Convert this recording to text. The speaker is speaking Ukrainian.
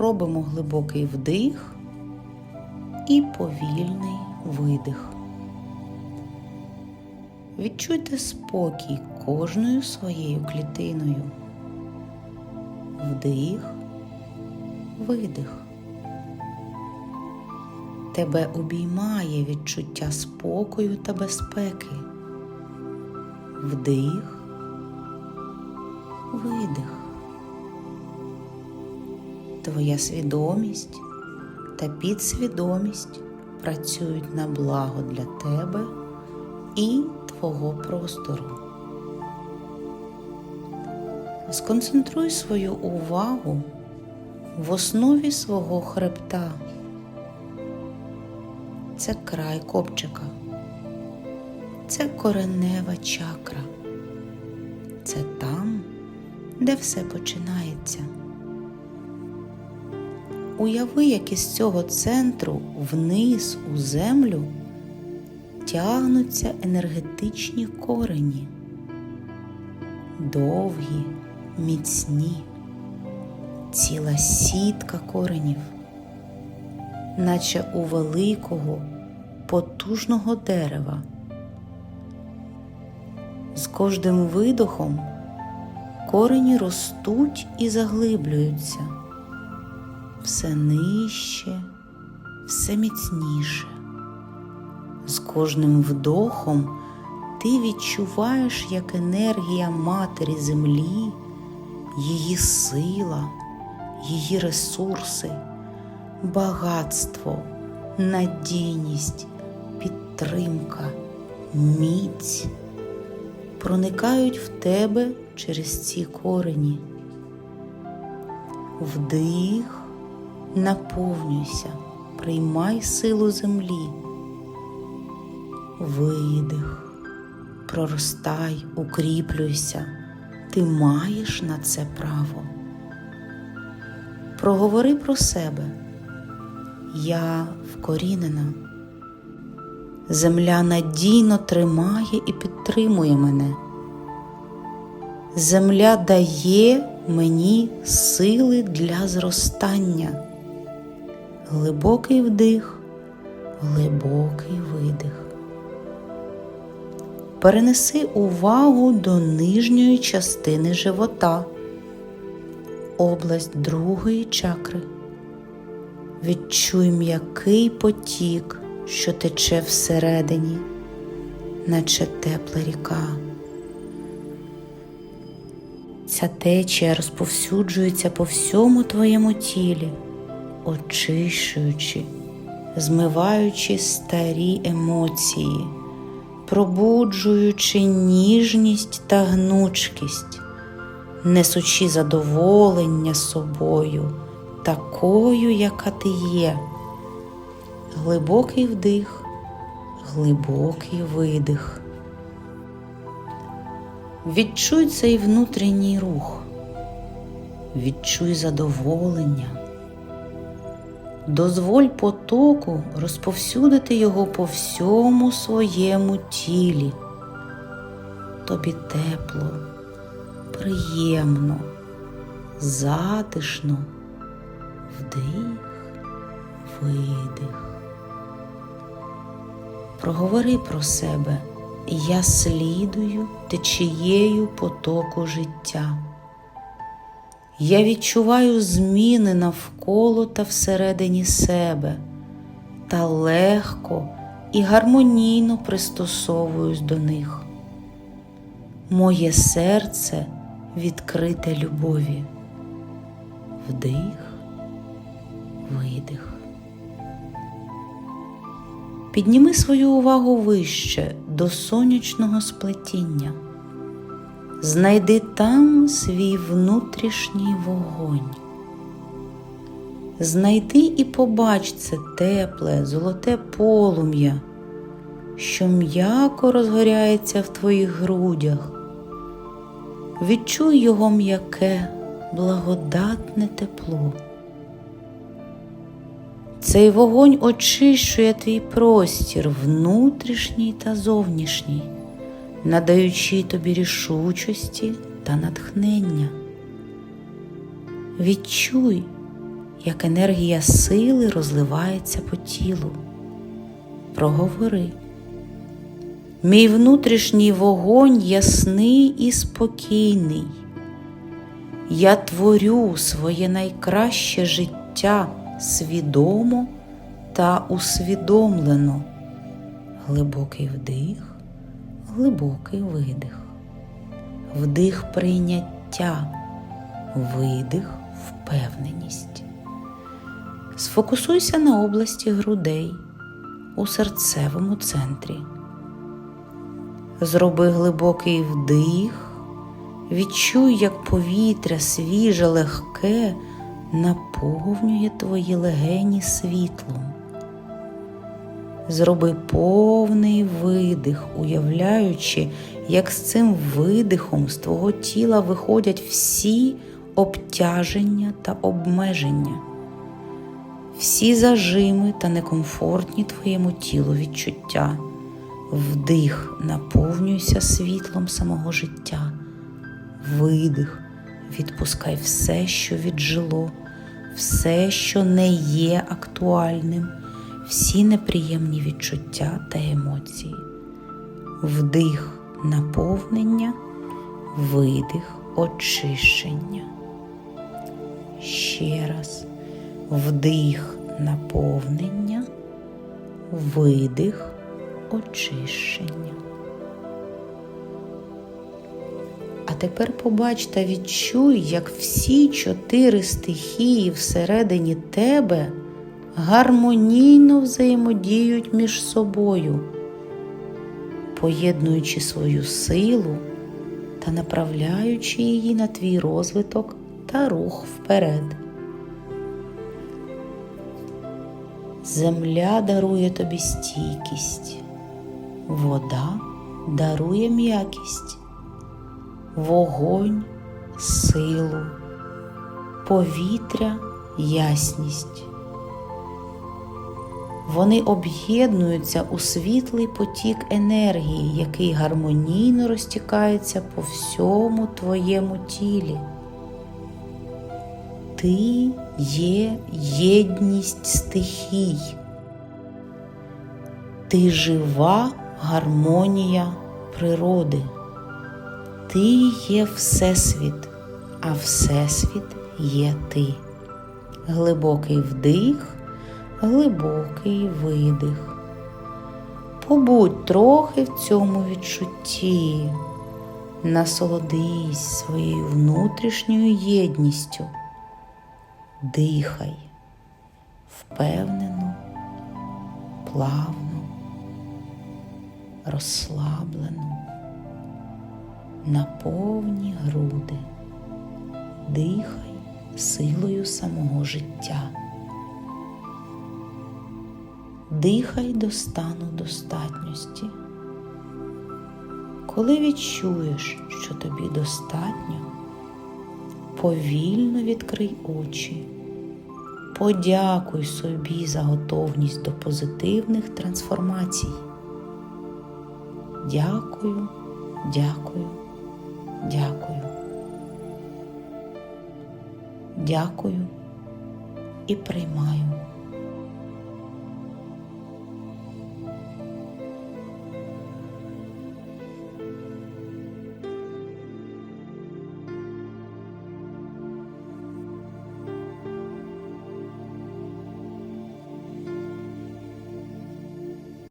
робимо глибокий вдих і повільний видих. Відчуйте спокій кожною своєю клітиною. Вдих, видих. Тебе обіймає відчуття спокою та безпеки. Вдих, видих. Твоя свідомість та підсвідомість працюють на благо для тебе і твого простору. Сконцентруй свою увагу в основі свого хребта. Це край копчика. Це коренева чакра. Це там, де все починається. Уяви, як із цього центру вниз у землю тягнуться енергетичні корені, довгі, міцні, ціла сітка коренів, наче у великого, потужного дерева. З кожним видохом корені ростуть і заглиблюються все нижче, все міцніше. З кожним вдохом ти відчуваєш, як енергія Матері Землі, її сила, її ресурси, багатство, надійність, підтримка, міць проникають в тебе через ці корені. Вдих, наповнюйся, приймай силу землі. Видих, проростай, укріплюйся, ти маєш на це право. Проговори про себе. Я вкорінена. Земля надійно тримає і підтримує мене. Земля дає мені сили для зростання. Глибокий вдих, глибокий видих. Перенеси увагу до нижньої частини живота, область другої чакри. Відчуй м'який потік, що тече всередині, наче тепла ріка. Ця течія розповсюджується по всьому твоєму тілі, очищуючи, змиваючи старі емоції, пробуджуючи ніжність та гнучкість, несучи задоволення собою, такою, яка ти є. Глибокий вдих, глибокий видих. Відчуй цей внутрішній рух, відчуй задоволення, дозволь потоку розповсюдити його по всьому своєму тілі. Тобі тепло, приємно, затишно, вдих, видих. Проговори про себе. Я слідую течією потоку життя. Я відчуваю зміни навколо та всередині себе та легко і гармонійно пристосовуюсь до них. Моє серце відкрите любові. Вдих, видих. Підніми свою увагу вище до сонячного сплетіння. Знайди там свій внутрішній вогонь. Знайди і побач це тепле, золоте полум'я, що м'яко розгоряється в твоїх грудях. Відчуй його м'яке, благодатне тепло. Цей вогонь очищує твій простір, внутрішній та зовнішній, надаючи тобі рішучості та натхнення. Відчуй, як енергія сили розливається по тілу. Проговори. Мій внутрішній вогонь ясний і спокійний. Я творю своє найкраще життя свідомо та усвідомлено. Глибокий вдих, глибокий видих, вдих прийняття, видих впевненість. Сфокусуйся на області грудей у серцевому центрі. Зроби глибокий вдих, відчуй, як повітря свіже, легке наповнює твої легені світлом. Зроби повний видих, уявляючи, як з цим видихом з твого тіла виходять всі обтяження та обмеження, всі зажими та некомфортні твоєму тілу відчуття. Вдих, наповнюйся світлом самого життя. Видих, відпускай все, що віджило, все, що не є актуальним, всі неприємні відчуття та емоції. Вдих наповнення, видих очищення. Ще раз вдих наповнення, видих очищення. А тепер побач та відчуй, як всі чотири стихії всередині тебе гармонійно взаємодіють між собою, поєднуючи свою силу та направляючи її на твій розвиток та рух вперед. Земля дарує тобі стійкість, вода дарує м'якість, вогонь силу, повітря ясність. Вони об'єднуються у світлий потік енергії, який гармонійно розтікається по всьому твоєму тілі. Ти є єдність стихій. Ти жива гармонія природи. Ти є Всесвіт, а Всесвіт є ти. Глибокий вдих, глибокий видих. Побудь трохи в цьому відчутті, насолодись своєю внутрішньою єдністю. Дихай впевнено, плавно, розслаблено, на повні груди. Дихай силою самого життя. Дихай до стану достатності. Коли відчуєш, що тобі достатньо, повільно відкрий очі, подякуй собі за готовність до позитивних трансформацій. Дякую, дякую, дякую. Дякую і приймаю.